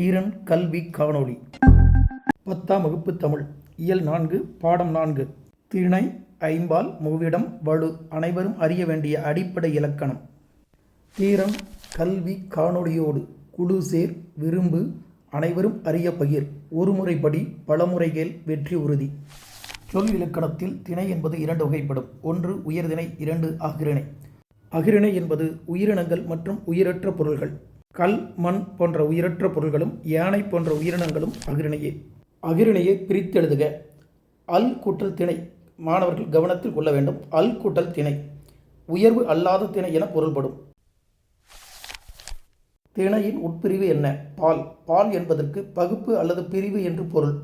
தீரன் கல்வி காணொளி. பத்தாம் வகுப்பு தமிழ். இயல் நான்கு பாடம் நான்கு. திணை ஐம்பால் மூவிடம் வலு. அனைவரும் அறிய வேண்டிய அடிப்படை இலக்கணம். தீரம் கல்வி காணொளியோடு. குழு சேர் விரும்பு. அனைவரும் அறிய பகிர். ஒருமுறைப்படி பலமுறைகள் வெற்றி உறுதி. சொல் இலக்கணத்தில் திணை என்பது இரண்டு வகைப்படும். ஒன்று உயர்திணை இரண்டு அகிரிணை அகிரிணை என்பது உயிரினங்கள் மற்றும் உயிரற்ற பொருள்கள். கல் மண் போன்ற உயிரற்ற பொருள்களும் யானை போன்ற உயிரினங்களும் அகிரணையே அகிரணையை பிரித்தெழுதுக அல் கூட்டல் திணை. மாணவர்கள் கவனத்தில் கொள்ள வேண்டும். அல் கூட்டல் திணை. உயர்வு அல்லாத திணை என பொருள்படும். திணையின் உட்பிரிவு என்ன? பால். பால் என்பதற்கு பகுப்பு அல்லது பிரிவு என்று பொருள்.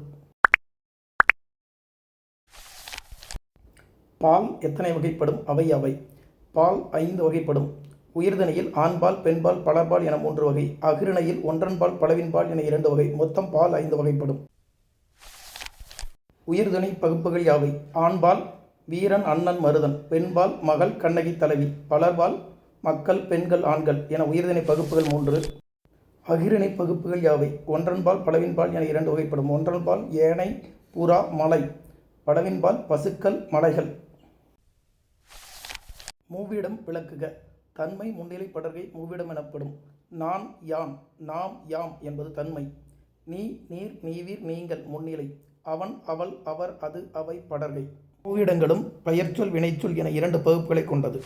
பால் எத்தனை வகைப்படும்? அவை அவை. பால் ஐந்து வகைப்படும். உயிர்தனையில் ஆண்பால் பெண்பால் பலபால் என மூன்று வகை அகிரணையில் ஒன்றன்பால் பலவின்பால் என இரண்டு வகை மொத்தம் பால் ஐந்து வகைப்படும். உயிர்தனை பகுப்புகள் யாவை? ஆண்பால் வீரன் அண்ணன் மருதன் பெண்பால் மகள் கண்ணகி தலைவி பலர்பால் மக்கள் பெண்கள் ஆண்கள் என உயிர்தனை பகுப்புகள் மூன்று. அகிரணை பகுப்புகள் யாவை? ஒன்றன்பால் பலவின்பால் என இரண்டு வகைப்படும். ஒன்றன்பால் ஏனை புறா மலை. பலவின்பால் பசுக்கள் மலைகள். மூவிடம் விளக்குக. தன்மை முன்னிலை படர்கை மூவிடம் எனப்படும். நான் யான் நாம் யாம் என்பது தன்மை. நீ நீர் நீவீர் நீங்கள் முன்னிலை. அவன் அவள் அவர் அது அவை படர்கை. மூவிடங்களும் பெயர்ச்சொல் வினைச்சொல் என இரண்டு பகுப்புகளை கொண்டது.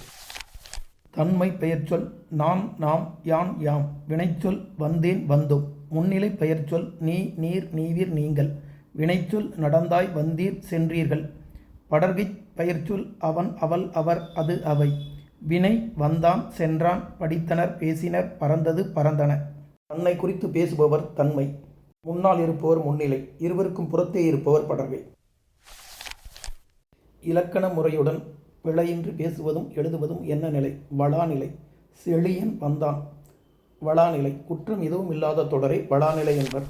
தன்மை பெயர்ச்சொல் நான் நாம் யான் யாம். வினைச்சொல் வந்தேன் வந்தோம். முன்னிலை பெயர்ச்சொல் நீ நீர் நீவீர் நீங்கள். வினைச்சொல் நடந்தாய் வந்தீர் சென்றீர்கள். படர்கை பெயர்ச்சொல் அவன் அவள் அவர் அது அவை. வினை வந்தான் சென்றான் படித்தனர் பேசினர் பறந்தது பறந்தன. தன்னை குறித்து பேசுபவர் தன்மை. முன்னால் இருப்பவர் முன்னிலை இருவருக்கும் புறத்தே இருப்பவர் படர்கை இலக்கண முறையுடன் பிழையின்றி பேசுவதும் எழுதுவதும் என்ன நிலை? வளாநிலை. செழியன் வந்தான். வளாநிலை. குற்றம் எதுவும் இல்லாத தொடரை வளாநிலை என்பர்.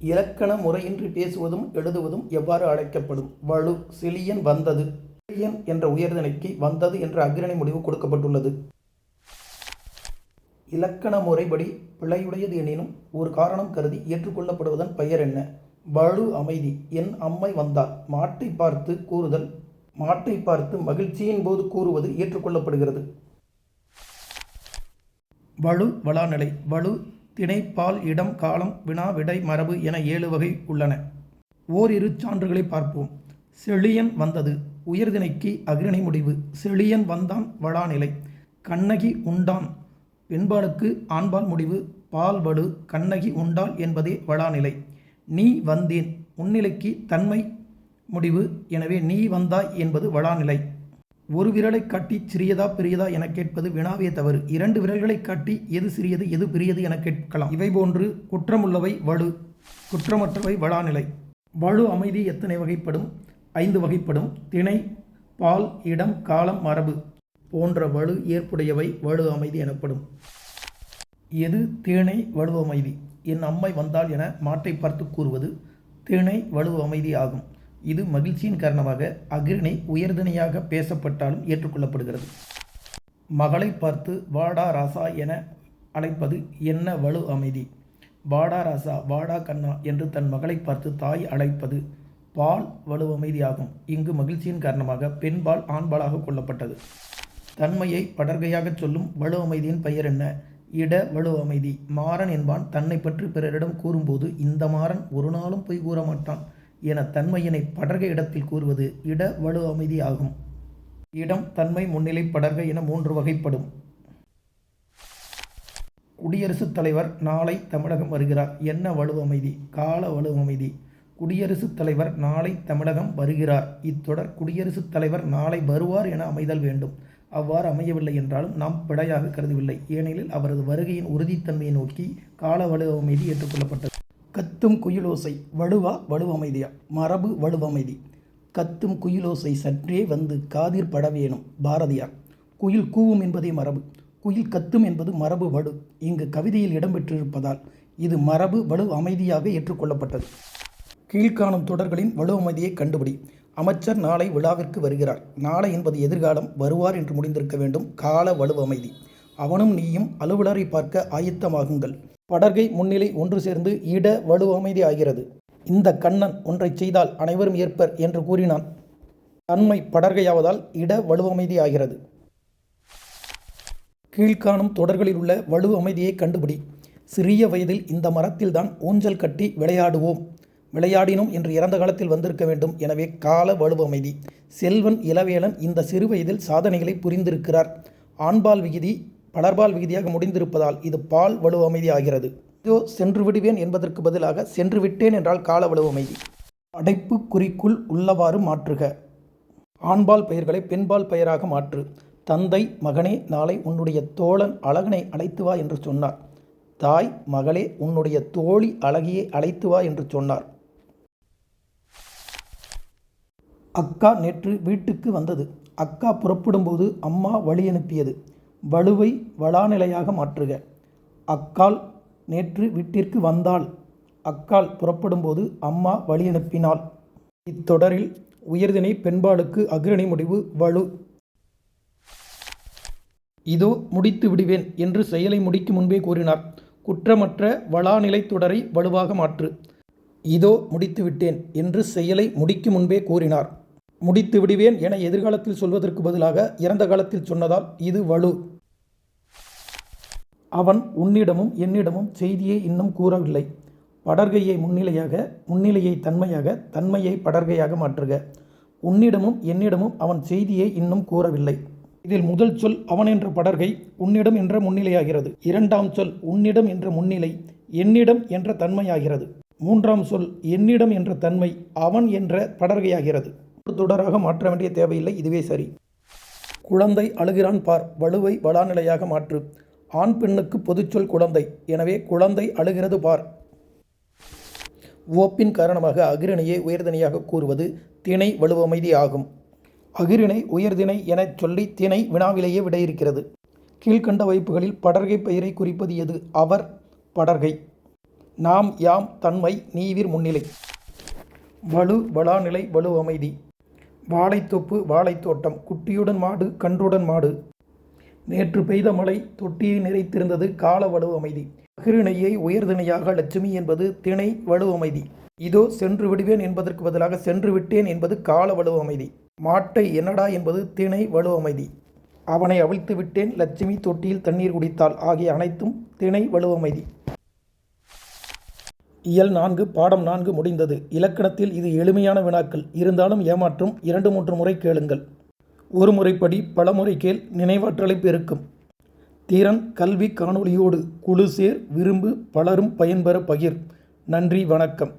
இலக்கண முறையின்றி பேசுவதும் எழுதுவதும் எவ்வாறு அழைக்கப்படும்? வலு. செழியன் வந்தது. செழியன் என்ற உயர்நிலைக்கு வந்தது என்ற அக்ரணி முடிவு கொடுக்கப்பட்டுள்ளது. இலக்கண முறைப்படி பிழையுடையது எனினும் ஒரு காரணம் கருதி ஏற்றுக்கொள்ளப்படுவதன் பெயர் என்ன? வலு அமைதி. என் அம்மை வந்தார் மாட்டை பார்த்து கூறுதல். மாட்டை பார்த்து மகிழ்ச்சியின் போது கூறுவது ஏற்றுக்கொள்ளப்படுகிறது. வலு வளாநிலை. வலு திணை பால் இடம் காலம் வினா விடை மரபு என ஏழு வகை உள்ளன. ஓரிரு சான்றுகளை பார்ப்போம். செழியன் வந்தது. உயர்திணைக்கு அகிரணை முடிவு. செழியன் வந்தான் வளாநிலை. கண்ணகி உண்டான் பெண்பாலுக்கு ஆண்பால் முடிவு. பால் வலு கண்ணகி உண்டாள் என்பதே வளாநிலை. நீ வந்தேன். முன்னிலைக்கு தன்மை முடிவு. எனவே நீ வந்தாய் என்பது வளாநிலை. ஒரு விரலை காட்டி சிறியதா பெரியதா என கேட்பது வினாவே தவறு. இரண்டு விரல்களை காட்டி எது சிறியது எது பெரியது என கேட்கலாம். இவை போன்று குற்றமுள்ளவை வலு குற்றமற்றவை வளாநிலை. வலு அமைதி எத்தனை வகைப்படும்? ஐந்து வகைப்படும். திணை பால் இடம் காலம் மரபு போன்ற வலு ஏற்புடையவை வலு அமைதி எனப்படும். எது தேனை வலு அமைதி? என் அம்மை வந்தால் என மாட்டை பார்த்து கூறுவது தேனை வலு அமைதி ஆகும். இது மகிழ்ச்சியின் காரணமாக அகிரிணை உயர்திணையாக பேசப்பட்டாலும் ஏற்றுக்கொள்ளப்படுகிறது. மகளை பார்த்து வாடா ராசா என அழைப்பது என்ன வலு அமைதி? வாடா ராசா வாடா கண்ணா என்று தன் மகளை பார்த்து தாய் அழைப்பது பால் வலு அமைதியாகும். இங்கு மகிழ்ச்சியின் காரணமாக பெண்பால் ஆண்பாலாக கொள்ளப்பட்டது. தன்மையை படர்கையாகச் சொல்லும் வலு அமைதியின் பெயர் என்ன? இட வலு அமைதி. மாறன் என்பான் தன்னை பற்றி பிறரிடம் கூறும்போது இந்த மாறன் ஒரு நாளும் பொய் கூற மாட்டான் என தன்மையினை படர்கை இடத்தில் கூறுவது இட வலு அமைதி ஆகும். இடம் தன்மை முன்னிலை படர்கை என மூன்று வகைப்படும். குடியரசுத் தலைவர் நாளை தமிழகம் வருகிறார். என்ன வலு அமைதி? கால வலு அமைதி. குடியரசுத் தலைவர் நாளை தமிழகம் வருகிறார். இத்தொடர் குடியரசுத் தலைவர் நாளை வருவார் என அமைதல் வேண்டும். அவ்வாறு அமையவில்லை என்றாலும் நாம் பிழையாக கருதவில்லை. ஏனெனில் அவரது வருகையின் உறுதித்தன்மையை நோக்கி கால வலுவமைதி ஏற்றுக்கொள்ளப்பட்டது. கத்தும் குயிலோசை வலுவா வலுவமைதியா மரபு வலுவமைதி கத்தும் குயிலோசை சற்றே வந்து காதிர் பட வேணும் பாரதியார். குயில் கூவும் என்பதே மரபு. குயில் கத்தும் என்பது மரபு வலு இங்கு கவிதையில் இடம்பெற்றிருப்பதால் இது மரபு வலு அமைதியாக ஏற்றுக்கொள்ளப்பட்டது. கீழ்காணும் தொடர்களின் வலுவமைதியை கண்டுபிடி. அமைச்சர் நாளை விழாவிற்கு வருகிறார். நாளை என்பது எதிர்காலம் வருவார் என்று முடிந்திருக்க வேண்டும். கால வலு அமைதி அவனும் நீயும் அலுவலரை பார்க்க ஆயத்தமாகுங்கள். படர்கை முன்னிலை ஒன்று சேர்ந்து இட வலுவமைதி ஆகிறது. இந்த கண்ணன் ஒன்றைச் செய்தால் அனைவரும் ஏற்பர் என்று கூறினான். தன்மை படர்கையாவதால் இட வலுவமைதி ஆகிறது. கீழ்காணும் தொடர்களில் உள்ள வலுவமைதியை கண்டுபிடி. சிறிய வயதில் இந்த மரத்தில்தான் ஊஞ்சல் கட்டி விளையாடுவோம். விளையாடினும் என்று இறந்த காலத்தில் வந்திருக்க வேண்டும். எனவே கால வலுவமைதி. செல்வன் இளவேலன் இந்த சிறு வயதில் சாதனைகளை புரிந்திருக்கிறார். ஆண்பால் விகுதி பலர்பால் விகுதியாக முடிந்திருப்பதால் இது பால் வலுவமைதி ஆகிறது. இதோ சென்று விடுவேன் என்பதற்கு பதிலாக சென்று விட்டேன் என்றால் கால வலுவமைதி. அடைப்பு குறிக்குள் உள்ளவாறு மாற்றுக. ஆண்பால் பெயர்களை பெண்பால் பெயராக மாற்று. தந்தை மகனே நாளை உன்னுடைய தோழன் அழகனை அழைத்து வா என்று சொன்னார். தாய் மகளே உன்னுடைய தோழி அழகியை அழைத்து வா என்று சொன்னார். அக்கா நேற்று வீட்டுக்கு வந்தது. அக்கா புறப்படும்போது அம்மா வழி அனுப்பியது. வலுவை வளாநிலையாக மாற்றுக. அக்கால் நேற்று வீட்டிற்கு வந்தாள். அக்கால் புறப்படும்போது அம்மா வழி அனுப்பினாள். இத்தொடரில் உயர்திணை பெண்பாலுக்கு அக்ரணி முடிவு வலு. இதோ முடித்து விடுவேன் என்று செயலை முடிக்கும் முன்பே கூறினார். குற்றமற்ற வளாநிலை தொடரை வலுவாக மாற்று. இதோ முடித்து விட்டேன் என்று செயலை முடிக்கும் முன்பே கூறினார். முடித்து விடுவேன் என எதிர்காலத்தில் சொல்வதற்கு பதிலாக இறந்த காலத்தில் சொன்னதால் இது வலு. அவன் உன்னிடமும் என்னிடமும் செய்தியை இன்னும் கூறவில்லை. படர்கையை முன்னிலையாக முன்னிலையை தன்மையாக தன்மையை படர்கையாக மாற்றுக. உன்னிடமும் என்னிடமும் அவன் செய்தியை இன்னும் கூறவில்லை. இதில் முதல் சொல் அவன் என்ற படர்கை உன்னிடம் என்ற முன்னிலையாகிறது. இரண்டாம் சொல் உன்னிடம் என்ற முன்னிலை என்னிடம் என்ற தன்மையாகிறது. மூன்றாம் சொல் என்னிடம் என்ற தன்மை அவன் என்ற படர்கையாகிறது. தொடராக மாற்ற வேண்டிய தேவையில்லை. இதுவே சரி. குழந்தை அழுகிறான் பார். வலுவை வளாநிலையாக மாற்று. ஆண் பெண்ணுக்கு பொதுச்சொல் குழந்தை. எனவே குழந்தை அழுகிறது பார். ஓப்பின் காரணமாக அகிரணியை உயர்தனையாக கூறுவது திணை வலுவமைதி ஆகும். அகிரிணை உயர்திணை எனச் சொல்லி திணை வினாவிலேயே விட இருக்கிறது கீழ்கண்ட வைப்புகளில் படர்கை பெயரை குறிப்பது எது? அவர் படர்கை. நாம் யாம் தன்மை நீவிர் முன்னிலை. வலு வளாநிலை வலு அமைதி வாழைத்தொப்பு வாழைத்தோட்டம் குட்டியுடன் மாடு கன்றுடன் மாடு. நேற்று பெய்த மழை தொட்டியை நிறைத்திருந்தது கால வலு அமைதி. அகிரிணையை உயர்திணையாக லட்சுமி என்பது திணை வலு அமைதி. இதோ சென்று விடுவேன் என்பதற்கு பதிலாக சென்று விட்டேன் என்பது கால வலு அமைதி. மாட்டை என்னடா என்பது திணை வலு அமைதி. அவனை அவிழ்த்து விட்டேன் லட்சுமி தொட்டியில் தண்ணீர் குடித்தாள் ஆகிய அனைத்தும் திணை வலு அமைதி. இயல் நான்கு பாடம் நான்கு முடிந்தது. இலக்கணத்தில் இது எளிமையான வினாக்கள். இருந்தாலும் ஏமாற்றும் இரண்டு மூன்று முறை கேளுங்கள். ஒரு முறைப்படி பலமுறை கேள் நினைவாற்றலை பெருக்கும். திறன் கல்வி காணொளியோடு குழு சேர் விரும்பு பலரும் பயன்பெற பகிர். நன்றி வணக்கம்.